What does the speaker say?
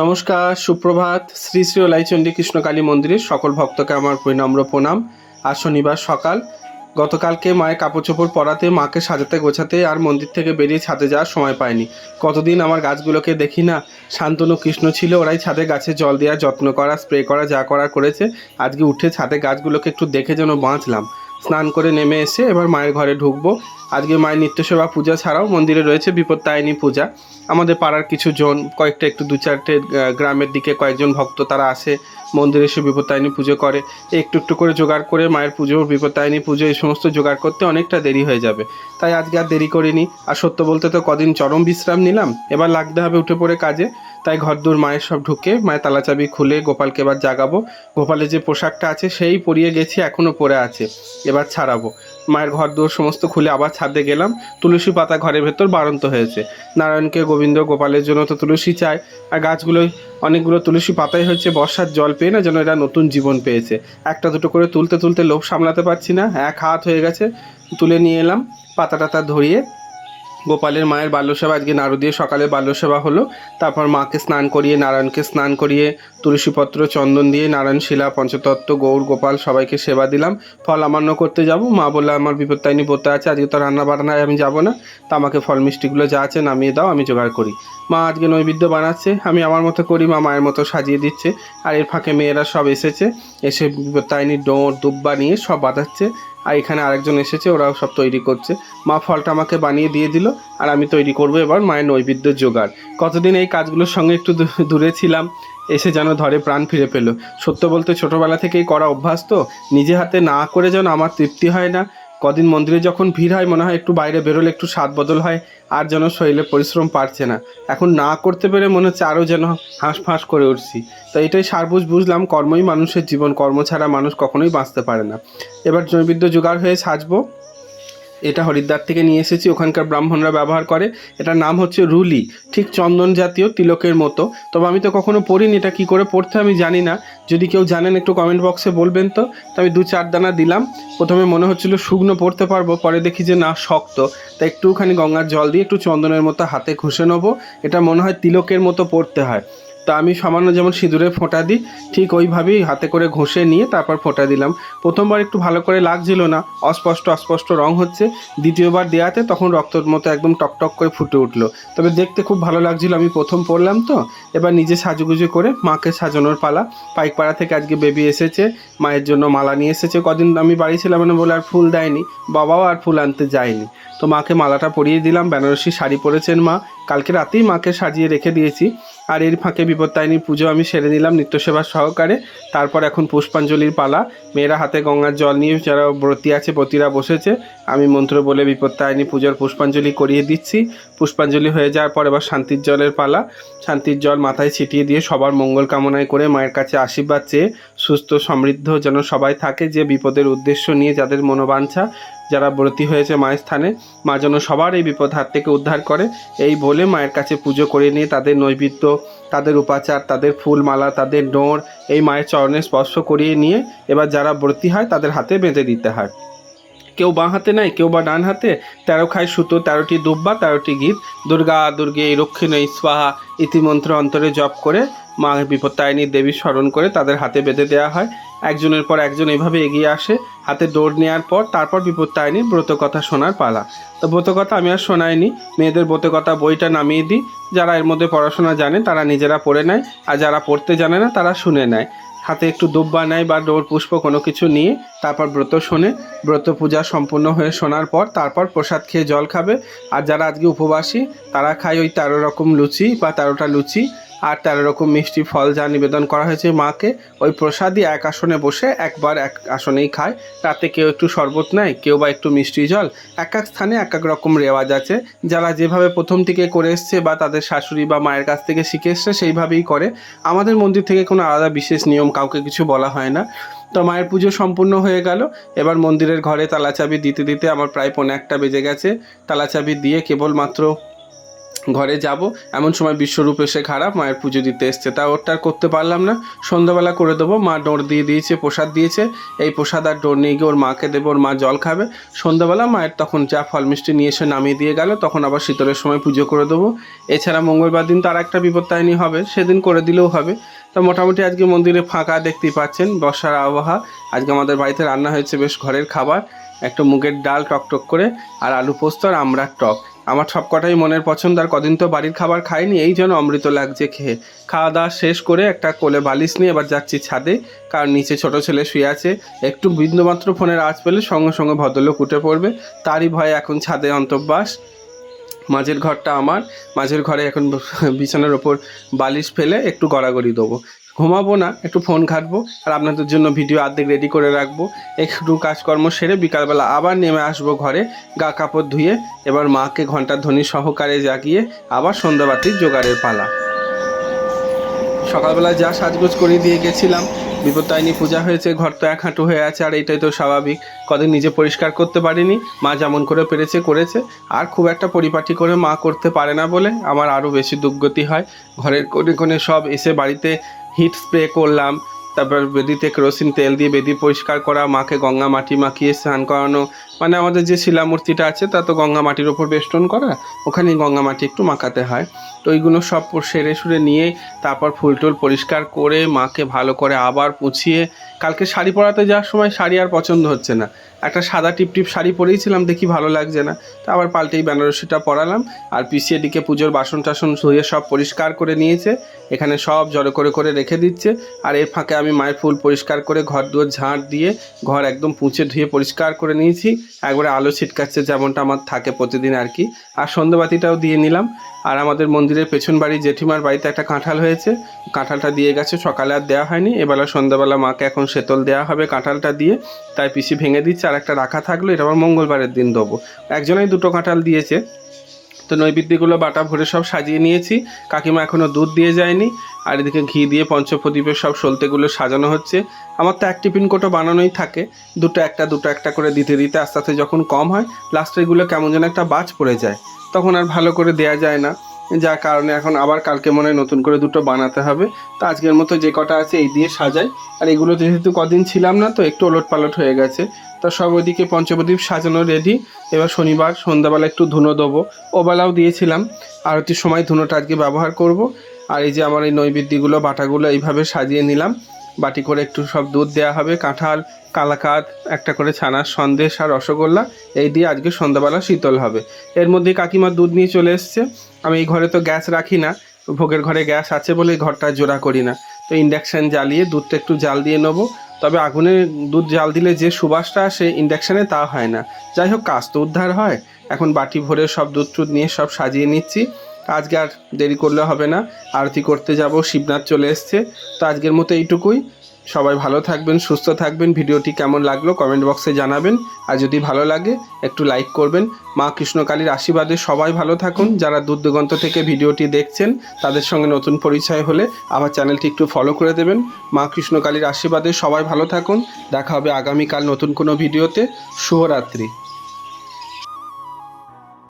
নমস্কার, সুপ্রভাত। শ্রী শ্রী ওলাইচণ্ডী কৃষ্ণকালী মন্দিরের সকল ভক্তকে আমার বিনম্র প্রণাম। আর শনিবার সকাল। গতকালকে মায়ের কাপড় চোপড় পরাতে, মাকে সাজাতে, গোছাতে আর মন্দির থেকে বেরিয়ে ছাদে যাওয়ার সময় পাইনি। কতদিন আমার গাছগুলোকে দেখি না, শান্তনু কৃষ্ণ ছিল, ওরাই ছাদে গাছে জল দেওয়া যত্ন করা, স্প্রে করা, যা করা করেছে, আজকে উঠে ছাদে গাছগুলোকে একটু দেখে যেন বাঁচলাম। স্নান করে নেমে এসে এবার মায়ের ঘরে ঢুকবো। আজকে মায়ের নিত্যসেবা পূজা ছাড়াও মন্দিরে রয়েছে বিপত্তায়নী পূজা। আমাদের পাড়ার কিছু জন, কয়েকটা একটু দু চারটে গ্রামের দিকে কয়েকজন ভক্ত তারা আসে, মন্দিরে এসে বিপত্তায়নী পুজো করে। একটু একটু করে জোগাড় করে মায়ের পুজো বিপত্তায়নী পুজো এই সমস্ত জোগাড় করতে অনেকটা দেরি হয়ে যাবে। তাই আজকে আর দেরি করিনি। আর সত্য বলতে তো কদিন চরম বিশ্রাম নিলাম। এবার লাগতে হবে উঠে পড়ে কাজে। তাই ঘরদূর মায়ের সব ঢুকে মায়ের তালাচাবি খুলে গোপালকে এবার জাগাবো। গোপালের যে পোশাকটা আছে সেই পরিয়ে গেছি এখনও পরে আছে। এবার ছাড়াবো। মায়ের ঘর দুয়ার সমস্ত খুলে আবার ছাদে গেলাম। তুলসী পাতা ঘরের ভেতর বারন্ত হয়েছে। নারায়ণকে, গোবিন্দ, গোপালের জন্য তো তুলসী চাই। আর গাছগুলোই অনেকগুলো তুলসী পাতাই হচ্ছে বর্ষার জল পেয়ে না যেন এরা নতুন জীবন পেয়েছে। একটা দুটো করে তুলতে তুলতে লোভ সামলাতে পারছি না। এক হাত হয়ে গেছে। তুলে নিয়ে এলাম। পাতা টাতা ধরিয়ে গোপালের মায়ের বাল্যসেবা, আজকে নাড়ু দিয়ে সকালে বাল্যসেবা হলো। তারপর মাকে স্নান করিয়ে, নারায়ণকে স্নান করিয়ে, তুলসীপত্র, চন্দন দিয়ে, নারায়ণ শিলা, পঞ্চতত্ত্ব, গৌর, গোপাল সবাইকে সেবা দিলাম। ফল আমান্য করতে যাব। মা বললে, আমার বিপত্তায়নী পড়তে আছে, আজকে তো রান্না বান্নায় আমি যাব না। তা আমাকে ফল মিষ্টিগুলো যা আছে নামিয়ে দাও, আমি জোগাড় করি। মা আজকে নৈবেদ্য বানাচ্ছে। আমি আমার মতো করি, মা মায়ের মতো সাজিয়ে দিচ্ছে। আর এর ফাঁকে মেয়েরা সব এসেছে। এসে বিপত্তায়নী ডোঁর দুব্বা নিয়ে সব বাঁধাচ্ছে। আর এখানে আরেকজন এসেছে, ওরাও সব তৈরি করছে। মা ফলটা আমাকে বানিয়ে দিয়ে দিল, আর আমি তৈরি করব এবার মায়ের নৈবেদ্য জোগাড়। কতদিন এই কাজগুলোর সঙ্গে একটু দূরে ছিলাম, এসে যেন ধরে প্রাণ ফিরে পেল। সত্য বলতে ছোটোবেলা থেকেই করা অভ্যাস তো, নিজে হাতে না করে যেন আমার তৃপ্তি হয় না। কদিন মন্দিরে যখন ভিড় হয়, মনে হয় একটু বাইরে বেরোলে একটু স্বাদ বদল হয়, আর যেন শরীরে পরিশ্রম পারছে না। এখন না করতে পেরে মনে হচ্ছে আরও যেন হাঁস ফাঁস করে উঠছি। তো এটাই সারবুজ বুঝলাম, কর্মই মানুষের জীবন, কর্ম ছাড়া মানুষ কখনোই বাঁচতে পারে না। এবার জৈবিদ্য জোগাড় হয়ে সাজবো। এটা হরিদ্বার থেকে নিয়ে এসেছি, ওখানকার ব্রাহ্মণরা ব্যবহার করে। এটার নাম হচ্ছে রুলি, ঠিক চন্দন জাতীয় তিলকের মতো। তবে আমি তো কখনো পড়িনি, এটা কী করে পড়তে আমি জানি না। যদি কেউ জানেন, একটু কমেন্ট বক্সে বলবেন তো আমি দু চার দানা দিলাম। প্রথমে মনে হচ্ছিল শুকনো পড়তে পারব, পরে দেখি যে না, শক্ত। তা একটুখানি গঙ্গার জল দিয়ে একটু চন্দনের মতো হাতে ঘষে নেব। এটা মনে হয় তিলকের মতো পড়তে হয়। তা আমি সামান্য যেমন সিঁদুরে ফোঁটা দিই, ঠিক ওইভাবেই হাতে করে ঘষে নিয়ে তারপর ফোঁটা দিলাম। প্রথমবার একটু ভালো করে লাগছিল না, অস্পষ্ট অস্পষ্ট রং হচ্ছে। দ্বিতীয়বার দেওয়াতে তখন রক্তর মতো একদম টকটক করে ফুটে উঠল। তবে দেখতে খুব ভালো লাগছিল, আমি প্রথম পড়লাম তো। এবার নিজে সাজুগুজু করে মাকে সাজানোর পালা। পাইকপাড়া থেকে আজকে বেবি এসেছে, মায়ের জন্য মালা নিয়ে এসেছে। কদিন আমি বাড়ি ছিলাম না বলে আর ফুল দেয়নি, বাবাও আর ফুল আনতে যায়নি। তো মাকে মালাটা পরিয়ে দিলাম, বেনারসি শাড়ি পরেছেন মা। কালকে রাতেই মাকে সাজিয়ে রেখে দিয়েছি। আর এর ফাঁকে বিপত্তায়নী পুজো আমি সেরে নিলাম নিত্যসেবা সহকারে। তারপর এখন পুষ্পাঞ্জলির পালা। মেয়েরা হাতে গঙ্গার জল নিয়ে যারা ব্রতী আছে, ব্রতীরা বসেছে, আমি মন্ত্র বলে বিপত্তায়নী পুজোর পুষ্পাঞ্জলি করিয়ে দিচ্ছি। পুষ্পাঞ্জলি হয়ে যাওয়ার পর এবার শান্তির জলের পালা। শান্তির জল মাথায় ছিটিয়ে দিয়ে সবার মঙ্গল কামনায় করে মায়ের কাছে আশীর্বাদ চেয়ে সুস্থ, সমৃদ্ধ যেন সবাই থাকে, যে বিপদের উদ্দেশ্য নিয়ে যাদের মনোবাঞ্ছা যারা ব্রতী হয়েছে মায়ের স্থানে, মা যেন সবার এই বিপদ হাত থেকে উদ্ধার করে। এই বলে মায়ের কাছে পুজো করে নিয়ে তাদের নৈবেদ্য, তাদের উপাচার, তাদের ফুলমালা, তাদের ডোঁর এই মায়ের চরণে স্পর্শ করিয়ে নিয়ে এবার যারা ব্রতী হয় তাদের হাতে বেঁধে দিতে হয়। কেউ বাঁ হাতে নাই, কেউ বা ডান হাতে, তেরো খায় সুতো, তেরোটি দুব্বা, তেরোটি গীত, দুর্গা, দুর্গে, রক্ষিণ, স্বাহা ইতিমন্ত্র অন্তরে জপ করে মা বিপত্তায়নী দেবী স্মরণ করে তাদের হাতে বেঁধে দেওয়া হয়। একজনের পর একজন এভাবে এগিয়ে আসে। হাতে দৌড় নেওয়ার পর তারপর বিপত্তায়নীর ব্রতকথা শোনার পালা। তো ব্রতকথা আমি আর শোনাইনি। মেয়েদের ব্রতকথা বইটা নামিয়ে দিই। যারা এর মধ্যে পড়াশোনা জানে তারা নিজেরা পড়ে নেয়। আর যারা পড়তে জানে না তারা শুনে নেয়। হাতে একটু দুব্বা নেয় বা ডোর পুষ্প কোনো কিছু নিয়ে তারপর ব্রত শোনে। ব্রত পূজা সম্পূর্ণ হয়ে শোনার পর তারপর প্রসাদ খেয়ে জল খাবে। আর যারা আজকে উপবাসী তারা খায় ওই তেরো রকম লুচি বা তেরোটা লুচি। আর তেরো রকম মিষ্টি ফল যা নিবেদন করা হয়েছে মাকে, ওই প্রসাদই এক আসনে বসে একবার এক আসনেই খায়। তাতে কেউ একটু শরবত নেয়, কেউ বা একটু মিষ্টি জল। এক এক স্থানে এক এক রকম রেওয়াজ আছে। যারা যেভাবে প্রথম থেকে করে এসছে বা তাদের শাশুড়ি বা মায়ের কাছ থেকে শিখে এসছে, সেইভাবেই করে। আমাদের মন্দির থেকে কোনো আলাদা বিশেষ নিয়ম কাউকে কিছু বলা হয় না। তো মায়ের পুজো সম্পূর্ণ হয়ে গেল। এবার মন্দিরের ঘরে তালাচাবি দিতে দিতে আমার প্রায় পৌনে একটা বেজে গেছে। তালাচাবি দিয়ে কেবলমাত্র ঘরে যাব, এমন সময় বিশ্বরূপ এসে খারাপ, মায়ের পুজো দিতে এসছে, তা ওরটা করতে পারলাম না। সন্ধ্যাবেলা করে দেবো, মা ডোর দিয়ে দিয়েছে, প্রসাদ দিয়েছে। এই প্রসাদ আর ডোর নিয়ে গিয়ে ওর মাকে দেবো, ওর মা জল খাবে। সন্ধ্যাবেলা মায়ের তখন যা ফল মিষ্টি নিয়ে এসে নামিয়ে দিয়ে গেল, তখন আবার শীতলের সময় পুজো করে দেবো। এছাড়া মঙ্গলবার দিন তো আর একটা বিপত্তায়নী হবে, সেদিন করে দিলেও হবে। তো মোটামুটি আজকে মন্দিরে ফাঁকা দেখতেই পাচ্ছেন, বর্ষার আবহাওয়া। আজকে আমাদের বাড়িতে রান্না হয়েছে বেশ ঘরের খাবার, একটা মুগের ডাল টকটক করে, আর আলু পোস্ত আর আমড়ার টক। আমার সব কটাই মনের পছন্দ আর কদিন তো বাড়ির খাবার খাইনি, এই জন্য অমৃত লাগছে খেয়ে। খাওয়া দাওয়া শেষ করে একটা কোলে বালিশ নিয়ে এবার যাচ্ছি ছাদে কারণ নিচে ছোট ছেলে শুয়ে আছে। একটু বিন্দুমাত্র ফোনের আওয়াজ পেলে সঙ্গে সঙ্গে ভদ্রলোক উঠে পড়বে, তারই ভয়ে এখন ছাদে অন্তর্বাস মাঝের ঘরটা আমার, মাঝের ঘরে এখন বিছানার ওপর বালিশ ফেলে একটু গড়াগড়ি দেবো। ঘুমাবো না, একটু ফোন ঘাটবো, আর আপনাদের জন্য ভিডিও অর্ধেক রেডি করে রাখব। একটু কাজকর্ম সেরে বিকালবেলা আবার নেমে আসব ঘরে, গা কাপড় ধুয়ে, এবার মাকে ঘণ্টার ধ্বনি সহকারে জাগিয়ে আবার সন্ধ্যাবাতির জোগাড়ের পালা। সকালবেলা যা সাজগোজ করে দিয়ে গেছিলাম বিপত্তায়নী পূজা হয়েছে, ঘর তো এক হাঁটু হয়ে আছে, আর এটাই তো স্বাভাবিক। কদিন নিজে পরিষ্কার করতে পারিনি, মা যেমন করে পেরেছে, করেছে, আর খুব একটা পরিপাটি করে মা করতে পারে না বলে আমার আরও বেশি দুর্গতি হয়। ঘরের কোণে কোণে সব এসে বাড়িতে হিট স্প্রে করলাম। তারপর বেদিতে কেরোসিন তেল দিয়ে বেদি পরিষ্কার করা, মাকে গঙ্গা মাটি মাখিয়ে স্নান করানো। মানে আমাদের যে শিলামূর্তিটা আছে, তা তো গঙ্গা মাটির ওপর বেষ্টন করা ওখানে গঙ্গা মাটি একটু মাখাতে হয়। তো ওইগুলো সব সেরে সুরে নিয়ে তারপর ফুল টুল পরিষ্কার করে মাকে ভালো করে আবার পুছিয়ে, কালকে শাড়ি পরাতে যাওয়ার সময় শাড়ি আর পছন্দ হচ্ছে না। একটা সাদা টিপ টিপ শাড়ি পরেইছিলাম, দেখি ভালো লাগছে না। তা আবার পাল্টেই বেনারসিটা পরালাম, আর পিছিয়ে দিকে পুজোর বাসন টাসন ধুয়ে সব পরিষ্কার করে নিয়েছে। এখানে সব জড়ো করে করে রেখে দিচ্ছে, আর এর ফাঁকে আমি মায়ের ফুল পরিষ্কার করে ঘর দুয়ার ঝাঁট দিয়ে ঘর একদম পুঁছে ধুয়ে পরিষ্কার করে নিয়েছি। একবারে আলো ছিটকাচ্ছে যেমনটা আমার থাকে প্রতিদিন আর কি। আর সন্ধ্যাবাতিটাও দিয়ে নিলাম। আর আমাদের মন্দিরের পেছন বাড়ি জেঠিমার বাড়িতে একটা কাঁঠাল হয়েছে। কাঁঠালটা দিয়ে গেছে, সকালে আর দেওয়া হয়নি। এবেলা সন্ধ্যাবেলা মাকে এখন শেতল দেওয়া হবে কাঁঠালটা দিয়ে। তাই পিসি ভেঙে দিচ্ছে। আর একটা রাখা থাকল, এটা আবার মঙ্গলবারের দিন দেবো। একজনেই দুটো কাঁঠাল দিয়েছে। তো নৈবেদ্যগুলো বাটা ভরে সব সাজিয়ে নিয়েছি। কাকিমা এখনও দুধ দিয়ে যায়নি। আর এদিকে ঘি দিয়ে পঞ্চপ্রদীপের সব সলতেগুলো সাজানো হচ্ছে। আমার তো এক টিফিন কোটো বানানোই থাকে। দুটো একটা দুটো একটা করে দিতে দিতে আস্তে আস্তে যখন কম হয় লাস্টেরগুলো কেমন যেন একটা বাজ পড়ে যায়। তখন আর ভালো করে দেয়া যায় না। যার কারণে এখন আবার কালকে মনে হয় নতুন করে দুটো বানাতে হবে। তো আজকের মতো যে কটা আছে এই দিয়ে সাজাই। আর এগুলো যেহেতু কদিন ছিলাম না, তো একটু ওলট পালট হয়ে গেছে। তো সব ওইদিকে পঞ্চপ্রদীপ সাজানো রেডি এবার শনিবার সন্ধ্যাবেলা একটু ধুনো দেবো। ওবেলাও দিয়েছিলাম। আরতির সময় ধুনোটা আজকে ব্যবহার করব। আর এই যে আমার এই নৈবেদ্যগুলো, বাটাগুলো এইভাবে সাজিয়ে নিলাম। বাটি করে একটু সব দুধ দেওয়া হবে, কাঁঠাল কালাকাত একটা করে ছানার সন্দেশ আর রসগোল্লা, এই দিয়ে আজকে সন্ধ্যাবেলা শীতল হবে। এর মধ্যে কাকিমার দুধ নিয়ে চলে এসছে। আমি এই ঘরে তো গ্যাস রাখি না, ভোগের ঘরে গ্যাস আছে বলে ঘরটা জোড়া করি না। তো ইন্ডাকশান জ্বালিয়ে দুধটা একটু জাল দিয়ে নেব। তবে আগুনে দুধ জাল দিলে যে সুবাসটা আসে ইন্ডাকশানে তা হয় না। যাই হোক, কাজ তো উদ্ধার হয়। এখন বাটি ভরে সব দুধ টুধ নিয়ে সব সাজিয়ে নিচ্ছি। আজকে আর দেরি করলে হবে না। আরতি করতে যাব, শিবনাথ চলে এসছে। তো আজকের মতো এইটুকুই। সবাই ভালো থাকবেন, সুস্থ থাকবেন। ভিডিওটি কেমন লাগল কমেন্ট বক্সে জানাবেন। আর যদি ভালো লাগে, একটু লাইক করবেন। মা কৃষ্ণকালীর আশীর্বাদে সবাই ভালো থাকুন। যারা দূর দিগন্ত থেকে ভিডিওটি দেখছেন, তাদের সঙ্গে নতুন পরিচয় হলে আমার চ্যানেলটি একটু ফলো করে দেবেন। মা কৃষ্ণকালীর আশীর্বাদে সবাই ভালো থাকুন। দেখা হবে আগামীকাল নতুন কোনো ভিডিওতে। শুভরাত্রি।